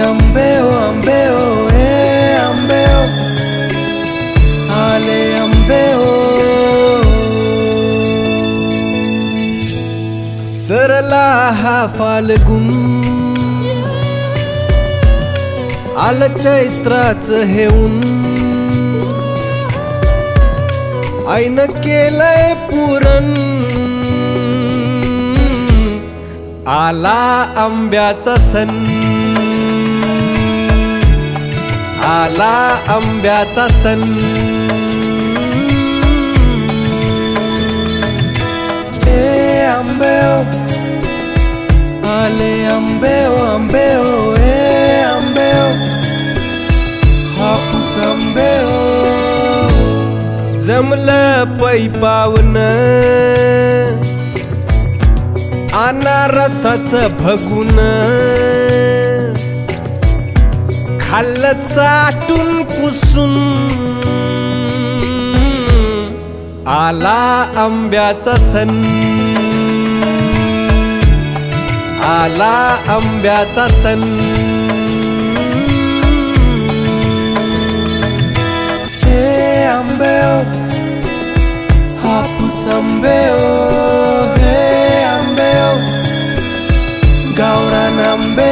आंबे ओ आंबे ओ हे आंबे ओ आले आंबे ओ सरला हा फाल्गुन. आलं चैत्राचं हे ऊन आईनं केलंय पुरण. आला आंब्याचा सण. आला आंब्याचा सण. ए आंबे आले आंबे आंबे ओ ए आंबे हापूस आंबे ओ. जमलं पैपावन अनारसाचं भगुन. चाटून पुसून आला आंब्याचा सण. आला आंब्याचा सण. हो, हो, हे आंबे हापूस आंबे हे आंबे गावरान आंबे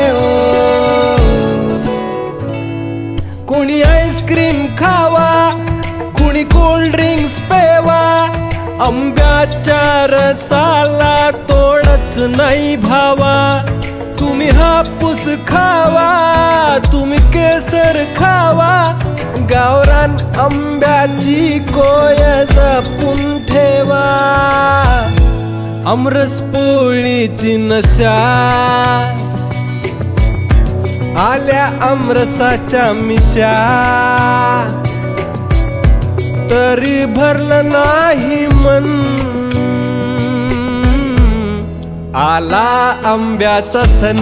आंब्याच्या रसाला तोडच नाही भावा. तुम्ही हापूस खावा तुम्ही केसर खावा. गावरान आंब्याची कोय जपून ठेवा. अमरस पोळीची नशा. आल्या अमरसाच्या मिशा. तरी भरलं नाही मन. आला आंब्याचा सण.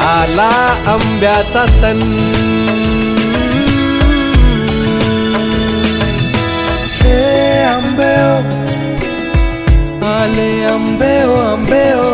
आला आंब्याचा सण. हे आंबे हो. आले आंबे हो, आंबे आंबे ओ